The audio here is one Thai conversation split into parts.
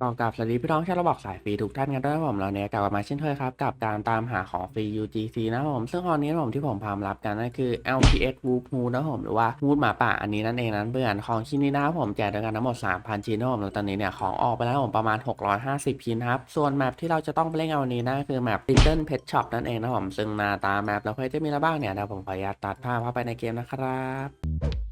ก็กราบสวัสดีพี่น้องชาวระบอกสายฟรีทุกท่านกันด้วยผมเราเนี่ยกลับมาเช่นเคยครับ กับการตามหาของฟรี UGC นะผมซึ่งตอนนี้ผมที่ผมพามรับกันนั่นคือ LPX Wolf Moon นะผมหรือว่า Moon หมาป่าอันนี้นั่นเองนั้นเพื่อนของชิ้นนี้นะผมแจกด้วยกันทั้งหมด 3,000 ชิ้นนะครับผมแล้วตอนนี้เนี่ยของออกไปแล้วผมประมาณ 650 ชิ้นครับ ส่วนแมปที่เราจะต้องไปเล่นเอาวันนี้นะคือแมป Little Pet Shop นั่นเองนะผมซึ่งหน้าตาแมปแล้วเพื่อจะมีอะไรบ้างเนี่ยเดี๋ยวผมขออนุญาตตัดภาพเข้าไปในเกมนะครับ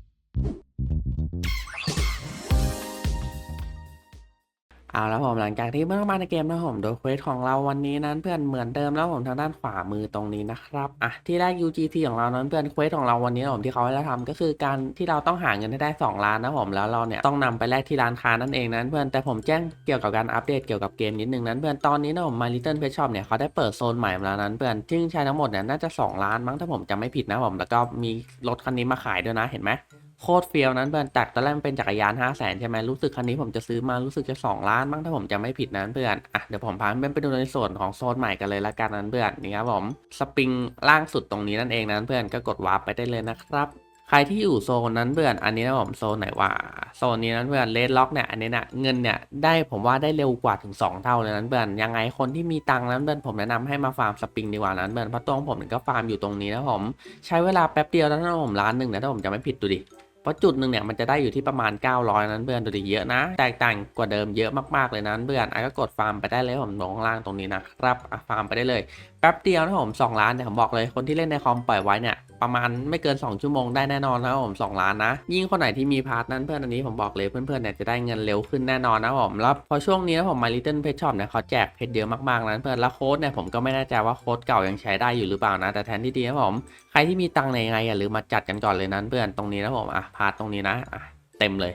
เอาแล้วผมหลังจากที่เมื่อมาในเกมนะผมโดยเควสของเราวันนี้นั้นเพื่อนเหมือนเดิมแล้วผมทางด้านขวามือตรงนี้นะครับอะที่แรก UGT ของเรานั้นเพื่อนเควสของเราวันนี้ผมที่เขาให้เราทำก็คือการที่เราต้องหาเงินให้ได้ 2 ล้านนะผมแล้วเราเนี่ยต้องนำไปแลกที่ร้านค้านั่นเองนั้นเพื่อนแต่ผมแจ้งเกี่ยวกับการอัปเดตเกี่ยวกับเกมนิดนึงนั้นเพื่อนตอนนี้นะผม My Little Pet Shop เนี่ยเขาได้เปิดโซนใหม่มาแล้วนั้นเพื่อนซึ่งใช้ทั้งหมดเนี่ยน่าจะ 2 ล้านมั้งถ้าผมจำไม่ผิดนะผมแล้วก็มีรถคันนี้มาขายด้วยนะเห็นไหม โคตรเฟียวนั้นเพื่อนจากตอนแรกมันเป็นจักรยาน5 0 0แสนใช่ไหมรู้สึกคันนี้ผมจะซื้อมารู้สึกจะ2ล้านบ้างถ้าผมจำไม่ผิดนั้นเพื่อนอะเดี๋ยวผมพาเพื่อนไปดูในส่วนของโซนใหม่กันเลยละกันนั้นเพื่อนนี่ครับผมสปริงล่างสุดตรงนี้นั่นเองนั้นเพื่อนก็กดวาร์ปไปได้เลยนะครับใครที่อยู่โซนนั้นเพื่อน อันนี้นะผมโซนไหนว่าโซนนี้นั้นเพื่อนเลดล็อกเนี่ยอันนี้นี่ยเงินเนี่ยได้ผมว่าได้เร็วกว่าถึง 2 เท่าเลยนั้นเพื่อนยังไงคนที่มีตังค์นั้นเพื่อนผมแนะนำให้มาฟาร์มสปริงดีกว่านั้นเพื่อนเพราะตัวของผมก็ฟาร์มอยู่ตรงนี้นะผมใช้เวลาแป๊บเดียวแล้วนะผมล้านหนึ่งนะถ้าผมจำไม่ผิดดูดิ เพราะจุดหนึ่งเนี่ยมันจะได้อยู่ที่ประมาณ 900 นั้นเพื่อนดูดีเยอะนะ แตกต่างกว่าเดิมเยอะมากๆเลยนั้นเพื่อนไอ้ก็กดฟาร์มไปได้เลยผมลงข้างล่างตรงนี้นะครับอะฟาร์มไปได้เลยแป๊บเดียวนะผม2ล้านเนี่ยผมบอกเลยคนที่เล่นในคอมปล่อยไว้เนี่ย ประมาณไม่เกิน 2 ชั่วโมงได้แน่นอนนะครับผม2ล้านนะ ยิ่งคนไหนที่มีพาร์ทนั้นเพื่อนอันนี้ผมบอกเลยเพื่อนๆเนี่ยจะได้เงินเร็วขึ้นแน่นอนนะผมแล้วพอช่วงนี้นะผม My Little Pet Shop เนี่ยเขาแจกเพชรเยอะมากๆนั้นเพื่อนแล้วโค้ดเนี่ยผมก็ไม่แน่ใจว่าโค้ดเก่ายังใช้ได้อยู่หรือเปล่านะ แต่แทนที่ดีนะผมใครที่มีตังค์ในไงอย่าลืมมาจัดกันก่อนเลยนั้นเพื่อนตรงนี้นะผมอะพาร์ทตรงนี้นะอะเต็มเลย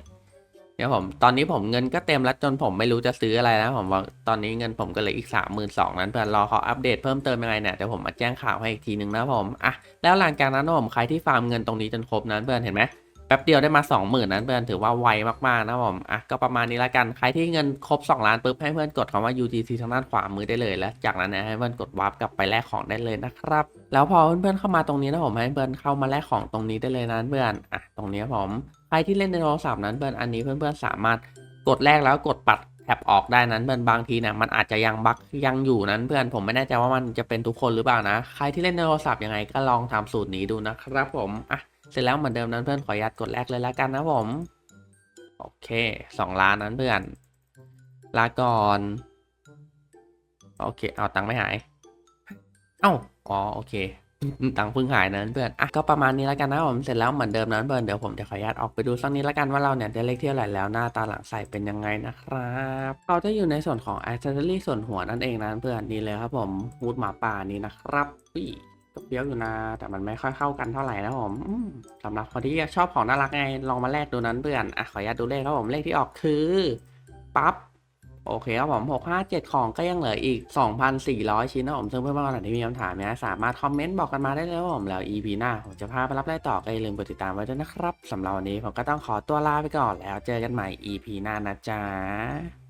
เดี๋ยวผมตอนนี้ผมเงินก็เต็มแล้วจนผมไม่รู้จะซื้ออะไรแล้วผมว่าตอนนี้เงินผมก็เหลืออีกสามหมื่นสองนั้นเพื่อนรอเขาอัปเดตเพิ่มเติมยังไงเนี่ยเดี๋ยวผมมาแจ้งข่าวให้อีกทีหนึ่งนะผมอะแล้วหลังจากนั้นนะผมใครที่ฟาร์มเงินตรงนี้จนครบนั้นเพื่อนเห็นไหม แป๊บเดียวได้มา 20,000นั้นเพื่อนถือว่าไวมากๆนะผมอะก็ประมาณนี้ละกันใครที่เงินครบ 2 ล้านปุ๊บให้เพื่อนกดคำว่า UTC ทางด้านขวามือได้เลยแล้ว จากนั้นนี่ยให้เพื่อนกดวาร์ปกลับไปแลกของได้เลยนะครับ แล้วพอเพื่อนๆเข้ามาตรงนี้นะผมให้เพื่อนเข้ามาแลกของตรงนี้ได้เลยนะเพื่อนอะตรงนี้ผมใครที่เล่นในโทรศัพท์นั้นเพื่อนอันนี้เพื่อนๆสามารถกดแลกแล้วกดปัดแท็บออกได้นั้นเพื่อนบางทีนี่ยมันอาจจะยังบักยังอยู่นั้นเพื่อนผมไม่แน่ใจว่ามันจะเป็นทุกคนหรือเปล่านะ ใครที่เล่นในโทรศัพท์ยังไงก็ลองทำสูตรนี้ดูนะครับผมอะ เสร็จแล้วเหมือนเดิมนั้นเพื่อนขออนุญาตกดแลกเลยแล้วกันนะผม โอเคสองล้านนั้นเพื่อน ลาก่อน โอเค เอาตังค์ไม่หาย เอ้า อ๋อโอเคตังค์เพิ่งหายนั้นเพื่อน อะก็ประมาณนี้แล้วกันนะผม เสร็จแล้วเหมือนเดิมนั้นเพื่อน เดี๋ยวผมจะขออนุญาตออกไปดูสักนิดละกันว่าเราเนี่ยได้เลขที่เท่าไหร่แล้วหน้าตาหลังใส่เป็นยังไงนะครับเราจะอยู่ในส่วนของ accessory ส่วนหัวนั่นเองนะเพื่อนนี่เลยครับผมฮูดหมาป่านี่นะครับอุ้ย ก็เบี้ยวอยู่นะ แต่มันไม่ค่อยเข้ากันเท่าไหร่นะผมสำหรับคนที่ชอบของน่ารักไง ลองมาแลกดูนั้นเพื่อนอะขออนุญาตดูเลขครับผม เลขที่ออกคือปั๊บโอเคครับผม657 ของก็ยังเหลืออีก 2,400 ชิ้นนะผม ซึ่งเพื่อนๆคนไหนที่มีคำถามเนี่ยสามารถคอมเมนต์บอกกันมาได้เลยครับผม แล้ว EP หน้า ผมจะพาไปรับไล่ต่อก็อย่าลืมกดติดตามไว้ด้วยนะครับสำหรับวันนี้ผมก็ต้องขอตัวลาไปก่อนแล้วเจอกันใหม่ EP หน้านะจ๊ะ